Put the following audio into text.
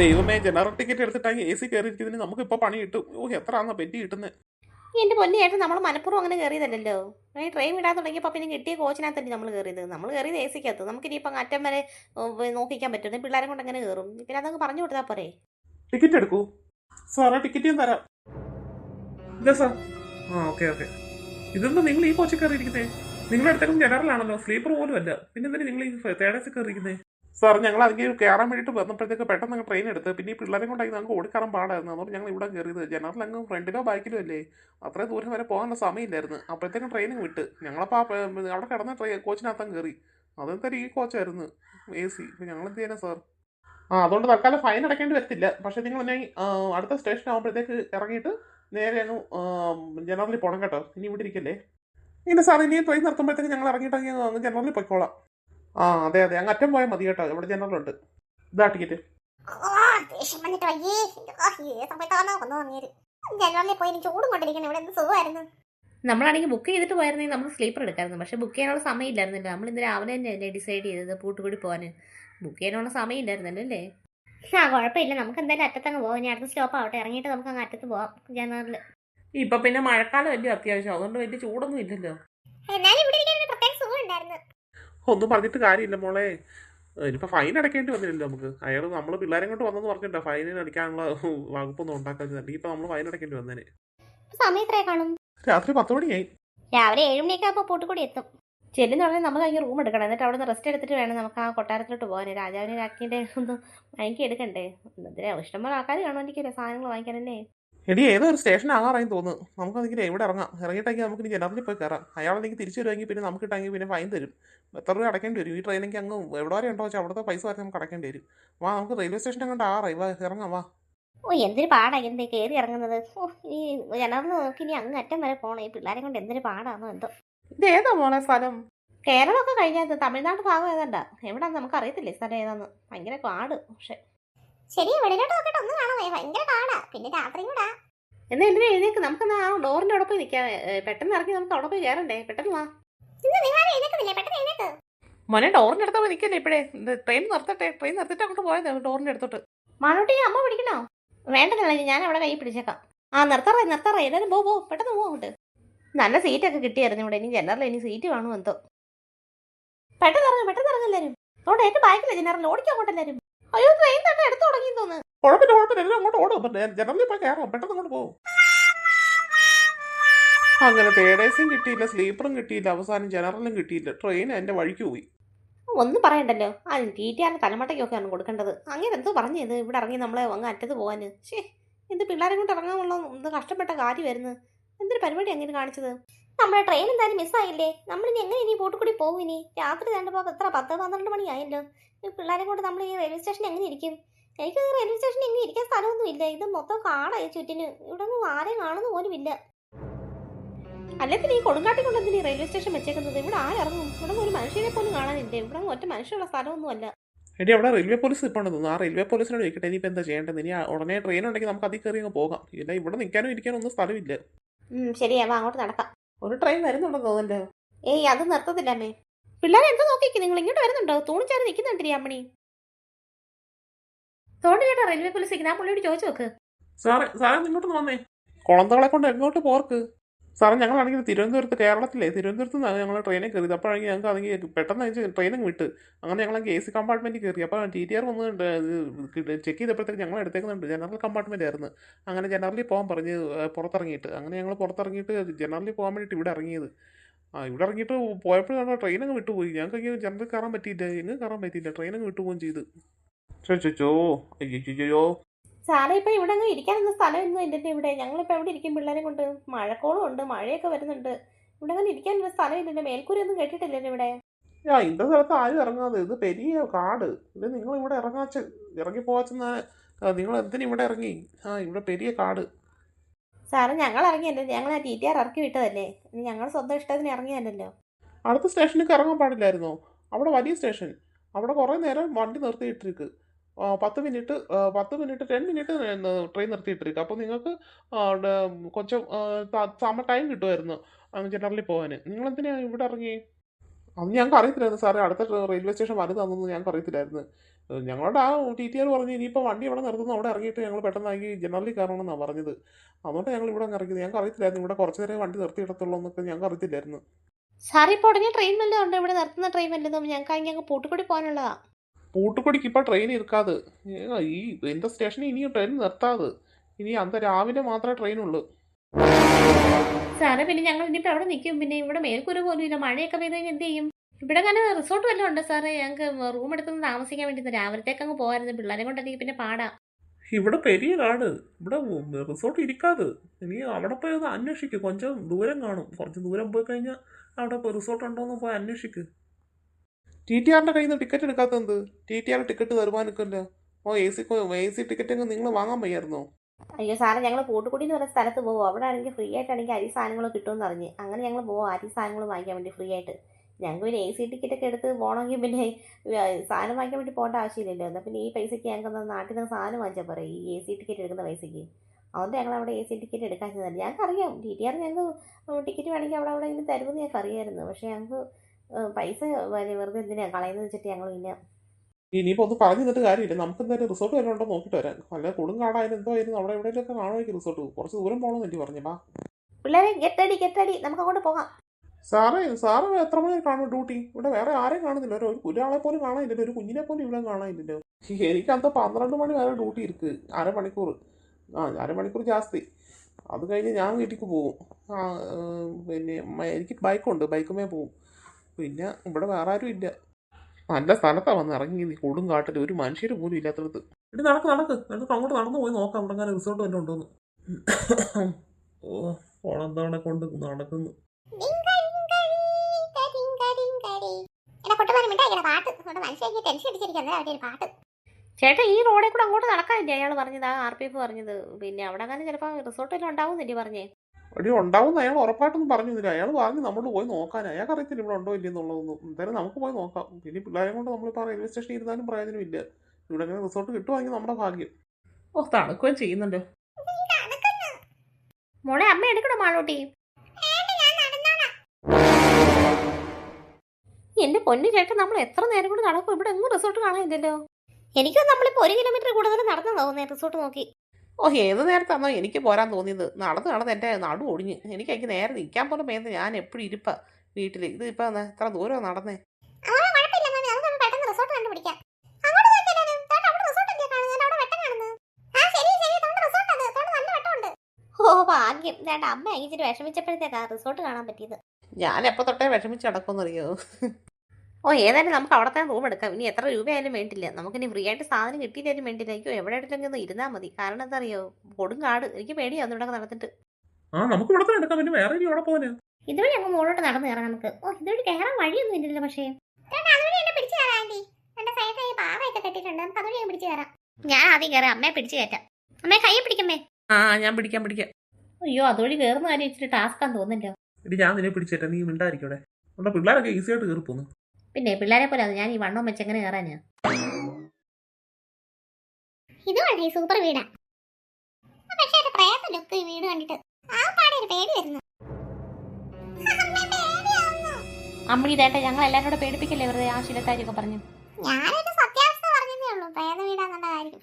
ദൈവമേ general ticket എടുത്തിട്ടാ A C കയറിയിരിക്കുന്നതിന് നമുക്ക് ഇപ്പൊ പണി കിട്ടും. ഓ എത്ര ആണോ പെറ്റി കിട്ടുന്നത് എന്റെ പൊന്നി ഏട്ടൻ നമ്മൾ മനഃപൂർവം അങ്ങനെ കയറിയതല്ലല്ലോ. ഈ ട്രെയിൻ വിടാൻ തുടങ്ങിയപ്പോൾ പിന്നെ കിട്ടിയ കോച്ചിനകത്തല്ലേ നമ്മൾ കയറിയത്. നമ്മൾ കയറിയത് എ സിക്കകത്ത് നമുക്ക് ഇനിയിപ്പം അറ്റം വരെ നോക്കിക്കാൻ പറ്റും. പിള്ളേരെ കൊണ്ട് അങ്ങനെ കയറും. പിന്നെ അതങ്ങ് പറഞ്ഞു കൊടുത്താ പോരെ. ടിക്കറ്റ് എടുക്കൂ. സാറേ ടിക്കറ്റ് ഞാൻ തരാം. ഇല്ല സാർ. ആ ഓക്കെ ഓക്കെ. ഇതെന്താ നിങ്ങൾ ഈ കോച്ചിൽ കയറിയിരിക്കുന്നേ? നിങ്ങളുടെ അടുത്തേക്കും ജനറൽ ആണല്ലോ. സ്ലീപ്പർ പോലും അല്ല. പിന്നെ എന്തിനാ നിങ്ങൾ ഈ തേടേഴ്സിൽ കയറിയിരിക്കുന്നേ? സാർ ഞങ്ങൾ അതിന്റെ കയറാൻ വേണ്ടിയിട്ട് വന്നപ്പോഴത്തേക്ക് പെട്ടെന്ന് അങ്ങ് ട്രെയിൻ എടുത്ത്. പിന്നെ ഈ പിള്ളേരെ കൊണ്ടായി ഞങ്ങൾക്ക് ഓടിക്കാറാൻ പാടായിരുന്നു. അതുകൊണ്ട് ഞങ്ങൾ ഇവിടെ കയറിയത് ജനറൽ അങ്ങ് ഫ്രണ്ടിലോ ബാക്കിലോ അല്ലേ? അത്രയും ദൂരം വരെ പോകാനുള്ള സമയമില്ലായിരുന്നു. അപ്പോഴത്തേക്കും ട്രെയിൻ വിട്ട്. ഞങ്ങളപ്പോൾ അവിടെ കിടന്ന ട്രെയിൻ കോച്ചിനകത്തം കയറി. അതെന്തായാലും ഈ കോച്ചായിരുന്നു എ സി ഞങ്ങൾ എന്ത് ചെയ്യാനാ സാർ ആ അതുകൊണ്ട് തൽക്കാലം ഫൈൻ അടയ്ക്കേണ്ടി വരത്തില്ല. പക്ഷേ നിങ്ങൾ ഞാൻ അടുത്ത സ്റ്റേഷൻ ആകുമ്പോഴത്തേക്ക് ഇറങ്ങിയിട്ട് നേരെ അങ്ങ് ജനറലിൽ പോകണം കേട്ടോ. ഇനി ഇവിടെ ഇരിക്കല്ലേ? ഇല്ല സാർ ഇനി ട്രെയിൻ നിർത്തുമ്പോഴത്തേക്ക് ഞങ്ങൾ ഇറങ്ങിയിട്ടെങ്കിൽ അങ്ങ് ജനറലിൽ പോയിക്കോളാം. ആ അതെ അതെ. അങ്ങ് അറ്റം പോയാൽ മതി കേട്ടോ. ഇവിടെ ജനറലുണ്ട് ഇതാ ടിക്കറ്റ്. ജനറലിൽ പോയി എനിക്ക് ചൂടും കൊണ്ടിരിക്കണം. ഇവിടെ എന്ത് സുഖമായിരുന്നു? നമ്മളാണെങ്കിൽ ബുക്ക് ചെയ്തിട്ട് പോയിരുന്നെങ്കിൽ നമ്മൾ സ്ലീപ്പർ എടുക്കായിരുന്നു. പക്ഷേ ബുക്ക് ചെയ്യാനുള്ള സമയം ഇല്ലായിരുന്നല്ലോ. നമ്മൾ ഇന്ന് രാവിലെ തന്നെ ഡിസൈഡ് ചെയ്തത് പൂട്ടുകൂടി പോകാൻ ബുക്ക് ചെയ്യാനുള്ള സമയം ഇല്ലായിരുന്നല്ലോ അല്ലേ? ആ കുഴപ്പമില്ല. നമുക്ക് എന്തായാലും അറ്റത്തങ്ങ് പോകാം ഇനി അടുത്ത സ്റ്റോപ്പ് ആവട്ടെ. ഇറങ്ങിയിട്ട് നമുക്ക് അങ്ങ് അറ്റത്ത് പോവാം. ജനറലിൽ ഇപ്പൊ പിന്നെ മഴക്കാലം വലിയ അത്യാവശ്യം. അതുകൊണ്ട് വലിയ ചൂടൊന്നും ഇല്ലല്ലോ. എന്നാലും ഇവിടെ ഇരിക്കാൻ പ്രത്യേക സുഖം ഉണ്ടായിരുന്നു. ഒന്നും പറഞ്ഞിട്ട് കാര്യമില്ല മോളെ. ഇനിയിപ്പോൾ ഫൈൻ അടയ്ക്കേണ്ടി വന്നില്ലല്ലോ നമുക്ക്. അയാൾ നമ്മൾ പിള്ളേരെ കൊണ്ട് വന്നെന്ന് പറഞ്ഞിട്ടുണ്ടോ? ഫൈൻ അടിക്കാനുള്ള വകുപ്പൊന്നും ഉണ്ടാക്കാൻ ഇപ്പം നമ്മൾ ഫൈൻ അടയ്ക്കേണ്ടി വന്നേനെ. സമയം എത്രയാ കാണും? രാത്രി പത്ത് മണിയായി. രാവിലെ ഏഴ് മണിയൊക്കെ ആകുമ്പോൾ പൂട്ടുകൂടി എത്തും. ചെല്ലുന്ന പറഞ്ഞാൽ നമ്മൾ അതിന് റൂം എടുക്കണം. എന്നിട്ട് അവിടെ നിന്ന് റെസ്റ്റ് എടുത്തിട്ട് വേണം നമുക്ക് ആ കൊട്ടാരത്തിലോട്ട് പോകാൻ രാജാവിനെ രാജ്ഞിന്റെ ഒന്ന് വാങ്ങിക്കി എടുക്കണ്ടേ? എന്തിനാ ഇഷ്ടംപോലെ ആൾക്കാർ കാണുമായിരിക്കും. സാധനങ്ങൾ വാങ്ങിക്കാനല്ലേ എടി ഏതൊരു സ്റ്റേഷൻ ആകാറായി തോന്നുന്നു. നമുക്കതിങ്ങനെ എവിടെ ഇറങ്ങാം? ഇറങ്ങിയിട്ടെങ്കിൽ നമുക്ക് ഇനി ജനറലിൽ പോയി കയറാം. അയാളെനിക്ക് തിരിച്ചു വരുമെങ്കിൽ പിന്നെ നമുക്ക് ഇട്ടെങ്കിൽ പിന്നെ ഫൈൻ തരും. എത്ര രൂപ അടയ്ക്കേണ്ടി വരും? ഈ ട്രെയിനെങ്കിൽ അങ്ങ് എവിടെ വരെ ഉണ്ടോ വെച്ചാൽ അവിടുത്തെ പൈസ വരെ നമുക്ക് അടയ്ക്കേണ്ടി വരും. വാ നമുക്ക് റെയിൽവേ സ്റ്റേഷൻ അങ്ങോട്ട് ആറായി വാ ഇറങ്ങാം വാ. ഓ എന്തൊരു പാടാ എന്തേ കയറി ഇറങ്ങുന്നത്. ഓ ഈ ജനറൽ നോക്കി ഇനി അങ്ങ് അറ്റം വരെ പോകണം ഈ പിള്ളേരെ കൊണ്ട് എന്തൊരു പാടാണോ എന്തോ. ഇത് ഏതാ പോണേ സ്ഥലം? കേരളമൊക്കെ കഴിഞ്ഞത് തമിഴ്നാട് ഭാഗം ഏതാണ്ടാ? എവിടാന്ന് നമുക്ക് അറിയത്തില്ലേ സ്ഥലം ഏതാന്ന്? ഭയങ്കര പാട് പക്ഷെ. ശരി വെളിയിലോട്ട് നോക്കട്ടെ. ഒന്നും കാണാൻ വയ്യ ഭയങ്കര പാടാ. പിന്നെ രാത്രി കൂടാ. എന്നാ എന്തിനാ എഴുന്നേക്ക്? നമുക്കെന്നാ ആ ഡോറിന്റെ അവിടെ പോയി നിൽക്കാം. പെട്ടെന്ന് ഇറങ്ങി നമുക്ക് അവിടെ പോയി കയറണ്ടേ? പെട്ടെന്ന് വാ. ഇന്ന് നിങ്ങൾ എഴുന്നേക്കുന്നില്ലേ പെട്ടെന്ന് എഴുന്നേക്ക് മോനെ ഡോറിന്റെ അടുത്ത് പോയി നിൽക്കല്ലേ ഇപ്പോഴേ? ട്രെയിൻ നിർത്തട്ടെ. ട്രെയിൻ നിർത്തിട്ട് അങ്ങോട്ട് പോയത് ഡോറിന്റെ അടുത്തോട്ട്. മാണോട്ടി അമ്മ പിടിക്കണോ? വേണ്ടതല്ല ഞാൻ അവിടെ കൈ പിടിച്ചേക്കാം. ആ നിർത്തറേ നിർത്തറേ എല്ലാവരും പോ പോ. പെട്ടെന്ന് പോ അങ്ങോട്ട്. നല്ല സീറ്റൊക്കെ കിട്ടിയായിരുന്നു ഇവിടെ. ഇനി ജനറൽ ഇനി സീറ്റ് വേണോ എന്തോ. പെട്ടെന്ന് ഇറങ്ങും പെട്ടെന്ന് ഇറങ്ങും എല്ലാവരും. അതുകൊണ്ട് ഏറ്റവും ബാക്കില്ല ജനറൽ? ഓടിക്കാൻ അങ്ങോട്ട് എല്ലാവരും. അയ്യോ ട്രെയിൻ തന്നെ എടുത്തു തുടങ്ങി തോന്നുന്നു. കുഴപ്പമില്ല കുഴപ്പമില്ല. എല്ലാം അങ്ങോട്ട് ഓടും. ജനറലി പോയി കയറാം പെട്ടെന്ന് അങ്ങോട്ട് പോകും. അങ്ങനെ പേഡേഴ്സും കിട്ടിയില്ല സ്ലീപ്പറും കിട്ടിയില്ല അവസാനം ജനറലും കിട്ടിയില്ല. ട്രെയിൻ എന്റെ വഴിക്ക് പോയി. ഒന്നും പറയണ്ടല്ലോ. ആ ടി ടി ആറിന് തലമട്ടയ്ക്കൊക്കെയാണ് കൊടുക്കേണ്ടത്. അങ്ങനെ എന്തോ പറഞ്ഞു ഇത് ഇവിടെ ഇറങ്ങി നമ്മളെ അങ്ങ് അറ്റത്ത് പോകാൻ ശേ എന്ത് പിള്ളേരെ കൊണ്ട് ഇറങ്ങാനുള്ള എന്ത് കഷ്ടപ്പെട്ട കാര്യമായിരുന്നു. എന്തൊരു പരിപാടി അങ്ങനെ കാണിച്ചത്? നമ്മുടെ ട്രെയിൻ എന്തായാലും മിസ്സായില്ലേ നമ്മൾ ഇനി എങ്ങനെ ഇനി കൂട്ടുകൂടി പോകും ഇനി? രാത്രി രണ്ടുമ്പോൾ എത്ര? പത്ത് പന്ത്രണ്ട് മണിയായല്ലോ ഈ പിള്ളേരെ കൊണ്ട് നമ്മൾ ഈ റെയിൽവേ സ്റ്റേഷൻ എങ്ങനെ ഇരിക്കും? എനിക്ക് റെയിൽവേ സ്റ്റേഷനിൽ എങ്ങനെ ഇരിക്കാൻ സ്ഥലമൊന്നും ഇല്ല. ഇത് മൊത്തം കാടായി ചുറ്റിന്. ഇവിടെ ഒന്നും ആരെയും കാണുന്ന പോലും ഇല്ല. അല്ലെങ്കിൽ ഈ കൊടുങ്കാട്ടി കൊണ്ട് എന്തിനാ റെയിൽവേ സ്റ്റേഷൻ വെച്ചേക്കുന്നത്? ഇവിടെ ആരിറങ്ങും ഇവിടെ ഒരു മനുഷ്യനെ പോലും കാണാനില്ല. ഇവിടെ ഒറ്റ മനുഷ്യനുള്ള സ്ഥലമൊന്നും അല്ല എടി അവിടെ റെയിൽവേ പോലീസ് ഇപ്പോൾ തോന്നുന്നു. ആ റെയിൽവേ പോലീസിനോട് ചോദിക്കട്ടെ? ഇനിയിപ്പോൾ എന്താ ചെയ്യേണ്ടത് ഇനി ഉടനെ ട്രെയിൻ ഉണ്ടെങ്കിൽ നമുക്ക് അതിൽ കയറി അങ്ങ് പോകാം. ഇല്ല ഇവിടെ നിൽക്കാനും ഇരിക്കാനും ഒന്നും സ്ഥലമില്ല. വാ അങ്ങോട്ട് നടക്കാം. ഒരു ട്രെയിൻ വരുന്നുണ്ടെന്ന് തോന്നുന്നല്ലോ ഏയ് അത് നിർത്തത്തില്ല അമ്മേ. പിള്ളേരെ എന്താ നോക്കിക്ക് നിങ്ങൾ ഇങ്ങോട്ട് വരുന്നുണ്ടോ? തോണിച്ചാറി നിൽക്കുന്നുണ്ടിരി അമ്മണി? തോണ്ടി ചേട്ടാ റെയിൽവേ പോലീസ് ആ പുള്ളിയോട് ചോദിച്ചു നോക്ക്. സാറേ സാറേ ഇങ്ങോട്ട് വന്നേ. കുളന്തകളെ കൊണ്ട് എങ്ങോട്ട് പോർക്ക്? സാറേ ഞങ്ങളാണെങ്കിൽ തിരുവനന്തപുരത്ത് കേരളത്തിലെ തിരുവനന്തപുരത്ത് നിന്നാണ് ഞങ്ങൾ ട്രെയിനിൽ കയറിയത്. അപ്പോഴാണെങ്കിൽ ഞങ്ങൾക്ക് ആണെങ്കിൽ പെട്ടെന്ന് ട്രെയിനും വിട്ട്. അങ്ങനെ ഞങ്ങൾ എ സി കമ്പാർട്ട്മെന്റ് കയറി. അപ്പോൾ ടി ടി ആർ ഒന്ന് ചെക്ക് ചെയ്തപ്പോഴത്തേക്ക് ഞങ്ങൾ എടുത്തേക്കുന്നുണ്ട്. ജനറൽ കമ്പാർട്ട്മെന്റ് ആയിരുന്നു. അങ്ങനെ ജനറലിൽ പോകാൻ പറഞ്ഞ് പുറത്തിറങ്ങിയിട്ട്. അങ്ങനെ ഞങ്ങൾ പുറത്തിറങ്ങിയിട്ട് ജനറലിൽ പോകാൻ വേണ്ടിയിട്ട് ഇവിടെ ഇറങ്ങിയത്. ആ ഇവിടെ ഇറങ്ങിയിട്ട് പോയപ്പോഴാണ് ട്രെയിൻ അങ്ങ് വിട്ടുപോയി ഞങ്ങൾക്ക് ജനറൽ കയറാൻ പറ്റിയില്ല. ഇങ്ങ് കയറാൻ പറ്റിയില്ല. ട്രെയിൻ അങ്ങ് വിട്ടുപോകുകയും ചെയ്ത്. ചോ അയ്യോ സാറേ ഇപ്പൊ ഇവിടെ അങ്ങ് ഇരിക്കാനൊന്നും സ്ഥലമൊന്നും ഇല്ലല്ലോ ഇവിടെ? ഞങ്ങളിപ്പോ എവിടെ ഇരിക്കും പിള്ളേരെ കൊണ്ട്? മഴക്കോളും ഉണ്ട് മഴയൊക്കെ വരുന്നുണ്ട്. ഇവിടെ അങ്ങനെ ഇരിക്കാനൊരു സ്ഥലം ഇല്ലല്ലോ മേൽക്കൂരൊന്നും കെട്ടിട്ടില്ലല്ലോ ഇവിടെ? ആ ഇന്ന സ്ഥലത്ത് ആരും ഇറങ്ങാതെ. ഇത് പെരിയ കാട്. ഇത് നിങ്ങൾ ഇവിടെ ഇറങ്ങാച്ച ഇറങ്ങി പോവാച്ചെന്ന നിങ്ങൾ എന്തിനു ഇവിടെ ഇറങ്ങി? ആ ഇവിടെ പെരിയ കാട്. സാറ് ഞങ്ങൾ ഇറങ്ങിയല്ലോ? ഞങ്ങൾ ആ ടി ടി ആർ ഇറക്കി വിട്ടതല്ലേ? ഞങ്ങൾ സ്വന്തം ഇഷ്ടത്തിന് ഇറങ്ങിയല്ലോ അടുത്ത സ്റ്റേഷനിലേക്ക് ഇറങ്ങാൻ പാടില്ലായിരുന്നോ? അവിടെ വലിയ സ്റ്റേഷൻ. അവിടെ കുറേ നേരം വണ്ടി നിർത്തിയിട്ടിരിക്ക്. പത്ത് മിനിറ്റ് പത്ത് മിനിറ്റ് ടെൻ മിനിറ്റ് ട്രെയിൻ നിർത്തിയിട്ടിരിക്കുക അപ്പോൾ നിങ്ങൾക്ക് കുറച്ച് സമ ടൈം കിട്ടുമായിരുന്നു അങ്ങ് ജനറലിൽ പോകാൻ നിങ്ങൾ എന്തിനാ ഇവിടെ ഇറങ്ങി? അത് ഞങ്ങൾക്ക് അറിയത്തില്ലായിരുന്നു സാറേ. അടുത്ത റെയിൽവേ സ്റ്റേഷൻ വലുതാണെന്ന് ഞങ്ങൾക്ക് അറിയത്തില്ലായിരുന്നു. ഞങ്ങളോട് ആ ടി ടി ആർ പറഞ്ഞ് ഇനിയിപ്പോൾ വണ്ടി ഇവിടെ നിർത്തുന്നു അവിടെ ഇറങ്ങിയിട്ട് ഞങ്ങൾ ജനറലി കയറണമെന്നാണ് പറഞ്ഞത്. അതുകൊണ്ട് ഞങ്ങൾ ഇവിടെ അങ്ങ് ഇറങ്ങിയത്. ഞങ്ങൾക്ക് അറിയത്തില്ലായിരുന്നു ഇവിടെ കുറച്ച് നേരം വണ്ടി നിർത്തിയിടത്തുള്ളൂ എന്നൊക്കെ ഞങ്ങൾക്ക് അറിയത്തില്ലായിരുന്നു. സാറി ഇപ്പോൾ ഉടനെ ട്രെയിൻ വല്ലതും ഉണ്ടോ? ഇവിടെ നിർത്തുന്ന ട്രെയിൻ വല്ലതും? ഞങ്ങൾക്ക് ഞങ്ങൾ പൂട്ടുകൂടി പോകാനുള്ളതാ. പൂട്ടുപടിക്ക് ഇപ്പം ട്രെയിൻ ഇരിക്കാതെ ഈ എന്റെ സ്റ്റേഷനിൽ ഇനിയും ട്രെയിൻ നിർത്താതെ. ഇനി അന്ന് രാവിലെ മാത്രമേ ട്രെയിൻ ഉള്ളൂ. സാറേ പിന്നെ ഞങ്ങൾ ഇനിയിപ്പോൾ അവിടെ നിൽക്കും. പിന്നെ ഇവിടെ മേൽക്കൂര പോലും ഇല്ല. മഴയൊക്കെ പെയ്ത് കഴിഞ്ഞാൽ എന്ത് ചെയ്യും? ഇവിടെ അങ്ങനെ റിസോർട്ട് വല്ലതും ഉണ്ടോ സാറേ? ഞങ്ങൾക്ക് റൂം എടുത്തൊന്ന് താമസിക്കാൻ വേണ്ടി രാവിലത്തേക്ക് അങ്ങ് പോകായിരുന്നു പിള്ളേരെ കൊണ്ടെങ്കിൽ പിന്നെ പാടാ. ഇവിടെ പെരിയ കാട്. ഇവിടെ റിസോർട്ട് ഇരിക്കാതെ. ഇനി അവിടെ പോയി ഒന്ന് അന്വേഷിക്കും. കുറച്ച് ദൂരം കാണും. കുറച്ച് ദൂരം പോയി കഴിഞ്ഞാൽ അവിടെ റിസോർട്ട് ഉണ്ടോ എന്ന് പോയി അന്വേഷിക്ക്. ടി ടി ആറിന്റെ കയ്യിൽ നിന്ന് ടിക്കറ്റ് എടുക്കാത്ത എന്ത് ടി ടി ആർ ടിക്കറ്റ് തരുമാനിക്കല്ലോ ഓ A C A C ticket അങ്ങ് നിങ്ങൾ വാങ്ങാൻ വയ്യായിരുന്നോ? അയ്യോ സാറേ ഞങ്ങൾ കൂട്ടുകുടി എന്ന് പറയുന്ന സ്ഥലത്ത് പോകും അവിടെ ആണെങ്കിൽ ഫ്രീ ആയിട്ടാണെങ്കിൽ അരി സാധനങ്ങൾ കിട്ടുമെന്ന് അറിഞ്ഞ്. അങ്ങനെ ഞങ്ങൾ പോകും അരി സാധനങ്ങൾ വാങ്ങിക്കാൻ വേണ്ടി ഫ്രീ ആയിട്ട്. ഞങ്ങൾക്ക് പിന്നെ എ സി ടിക്കറ്റ് ഒക്കെ എടുത്ത് പോകണമെങ്കിൽ പിന്നെ സാധനം വാങ്ങിക്കാൻ വേണ്ടി പോകേണ്ട ആവശ്യമില്ലല്ലോ. എന്നാൽ പിന്നെ ഈ പൈസയ്ക്ക് ഞങ്ങൾക്ക് നാട്ടിൽ നിന്ന് സാധനം വാങ്ങിച്ചാൽ പോരെ ഈ എ സി ടിക്കറ്റ് എടുക്കുന്ന പൈസയ്ക്ക്? അതുകൊണ്ട് ഞങ്ങൾ അവിടെ എ സി ടിക്കറ്റ് എടുക്കാൻ ചെന്നത് ഞങ്ങൾക്ക് അറിയാം ടി ടി ആർ ഞങ്ങൾക്ക് ടിക്കറ്റ് വേണമെങ്കിൽ അവിടെ അവിടെ ഇങ്ങനെ തരുമെന്ന് ഞങ്ങൾക്ക് അറിയായിരുന്നു പക്ഷേ ഞങ്ങൾക്ക് പൈസ വെറുതെ എന്തിനാ കളയുന്നത് വെച്ചിട്ട് ഞങ്ങൾ പിന്നെ ഇനിയിപ്പോൾ ഒന്ന് പറഞ്ഞു തന്നിട്ട് കാര്യമില്ല. നമുക്ക് എന്തായാലും റിസോർട്ട് വരെ ഉണ്ടോ നോക്കിയിട്ട് വരാം. അല്ല കൊടും കാടായാലും എന്തോ ആയിരുന്നു അവിടെ എവിടെയെങ്കിലും കാണുമായിരിക്കും റിസോർട്ട് കുറച്ച് ദൂരം പോകണമെന്ന് എനിക്ക് പറഞ്ഞു. ബാ പിള്ളേരെ ഗെറ്റടി ഗെറ്റടി നമുക്ക് അങ്ങോട്ട് പോകാം. സാറേ സാറ് എത്ര മണി കാണും ഡ്യൂട്ടി? ഇവിടെ വേറെ ആരെയും കാണുന്നില്ല. ഒരു ഒരാളെ പോലും കാണാനില്ലല്ലോ. ഒരു കുഞ്ഞിനെ പോലും ഇവിടെ കാണാനില്ലല്ലോ. എനിക്ക് അന്ന് പന്ത്രണ്ട് മണി വരെ ഡ്യൂട്ടി ഇരിക്ക്. അരമണിക്കൂർ ആ അരമണിക്കൂർ ജാസ്തി. അത് കഴിഞ്ഞ് ഞാൻ വീട്ടിലേക്ക് പോകും പിന്നെ എനിക്ക് ബൈക്കുണ്ട് ബൈക്കുമേ പോകും പിന്നെ ഇവിടെ വേറെ ആരും ഇല്ല. നല്ല സ്ഥലത്താണ് വന്ന് ഇറങ്ങി നീ കൊടും കാട്ടിൽ ഒരു മനുഷ്യർ പോലും ഇല്ലാത്തടത്ത്. ഇടി നടക്ക് നടക്ക്. നടക്ക് അങ്ങോട്ട് നടന്നു പോയി നോക്കാം ഇവിടെ അങ്ങനെ റിസോർട്ട് വല്ലതും ഉണ്ടോന്ന്. ഓ ഓണെന്തവണെ കൊണ്ട് നടക്കുന്നു. ചേട്ടാ ഈ റോഡിൽ കൂടെ അങ്ങോട്ട് നടക്കാനില്ലേ? അയാൾ പറഞ്ഞത് ആ ആർ പി എഫ് പറഞ്ഞത്. പിന്നെ അവിടെ അങ്ങനെ ചിലപ്പോൾ റിസോർട്ടിൽ ഉണ്ടാവുന്നില്ലേ പറഞ്ഞേ. എടി ഉണ്ടാവും അയാൾ ഉറപ്പായിട്ടൊന്നും പറഞ്ഞില്ല അയാൾ പറഞ്ഞു നമ്മൾ പോയി നോക്കാൻ. അയാൾക്ക് അറിയത്തില്ല ഇവിടെ ഉണ്ടോ ഇല്ല എന്നുള്ളതൊന്നും. എന്തായാലും നമുക്ക് പോയി നോക്കാം. പിന്നെ പിള്ളേരെ കൊണ്ട് നമ്മളിപ്പോൾ റെയിൽവേ സ്റ്റേഷനിൽ ഇരുന്നാലും പ്രയോജനമില്ല ഇവിടെ അങ്ങനെ റിസോർട്ട് കിട്ടുവാണെങ്കിൽ നമ്മുടെ ഭാഗ്യം. ഓ തണുക്കുകയും ചെയ്യുന്നുണ്ട്. മോളെ അമ്മ എടുക്കണോ മാളോട്ടി? എന്റെ പൊന്നു ചേട്ടൻ നമ്മൾ എത്ര നേരം കൊണ്ട് നടക്കും? ഇവിടെ എങ്ങും റിസോർട്ട് കാണാനില്ലല്ലോ. എനിക്കും നമ്മളിപ്പോ ഒരു കിലോമീറ്റർ കൂടുതൽ നടന്നു തോന്നുന്നേ റിസോർട്ട് നോക്കി. ഓ ഏത് നേരത്താണോ എനിക്ക് പോരാൻ തോന്നിയത്? നടന്ന് നടന്ന് എന്റെ നടു ഒടിഞ്ഞ്. എനിക്ക് എനിക്ക് നേരെ നിൽക്കാൻ പോലും വേണ്ട ഞാൻ എപ്പോഴും ഇരിപ്പാ വീട്ടിൽ ഇത് ഇപ്പം എത്ര ദൂരം നടന്നേ? ഓ ഭാഗ്യം. അമ്മ ഇച്ചിരി വിഷമിച്ചപ്പോഴത്തേക്കാ റിസോർട്ട് കാണാൻ പറ്റിയത്. ഞാൻ എപ്പോ തൊട്ടേ വിഷമിച്ച് നടക്കുമെന്നറിയോ? ഓ ഏതായാലും നമുക്ക് അവിടെ തന്നെ റൂം എടുക്കാം. ഇനി എത്ര രൂപയായാലും വേണ്ടില്ല. നമുക്ക് ഇനി ഫ്രീ ആയിട്ട് സാധനം കിട്ടിയില്ലാലും വേണ്ടില്ല. അയ്യോ എവിടെ എടുത്തെങ്കിലും ഒന്ന് ഇരുന്നാൽ മതി. കാരണം എന്താ അറിയോ കൊടും കാട്. എനിക്ക് പേടിയാന്ന് ഇവിടെ നടന്നിട്ട്. ആ നമുക്ക് ഇവിടെ തന്നെ എടുക്കാം. പിന്നെ വേറെ ഇനി എവിടെ പോകാനാ ഇതുവഴി അങ്ങ് മുകളിലോട്ട് നടന്നു കയറാം നമുക്ക്. ഓ ഇതുവഴി കയറാൻ വഴിയൊന്നും ഇല്ലല്ലോ പക്ഷേ. ഞാൻ ആദ്യം കയറാം. അമ്മയെ പിടിച്ചു കയറ്റാം. അമ്മയെ കൈ പിടിക്കമ്മേ. ആ ഞാൻ പിടിക്കാം പിടിക്കാം. അയ്യോ അതുവഴി കയറുന്ന കാര്യം ഇച്ചിരി ടാസ്കാന്ന് തോന്നുന്നില്ല ഇടി ഞാൻ നിന്നെ പിടിച്ചേട്ടാ നീ മിണ്ടായിരിക്കും ഇവിടെ നമ്മുടെ പിള്ളേരൊക്കെ ഈസി ആയിട്ട് കയറി പോന്നു പിന്നെ പിള്ളേരെ പോലെ അത് ഞാൻ ഈ വണ്ണം വെച്ച് എങ്ങനെ കയറാനാ? ഇത് വളരെ സൂപ്പർ വീടാ? പക്ഷെ പ്രയാസം ലുക്ക് ഈ വീട് കണ്ടിട്ട്. ആ പാടെ ഒരു പേടി വരുന്നു. അമ്മണി തേട്ട ഞങ്ങൾ എല്ലാരും കൂടെ പേടിപ്പിക്കല്ലേ വെറുതെ ആ ശിലത്താരിയൊക്കെ പറഞ്ഞു? ഞാനൊരു സത്യാവസ്ഥ പറഞ്ഞതേ ഉള്ളൂ. പ്രേത വീടാന്നുള്ള കാര്യം.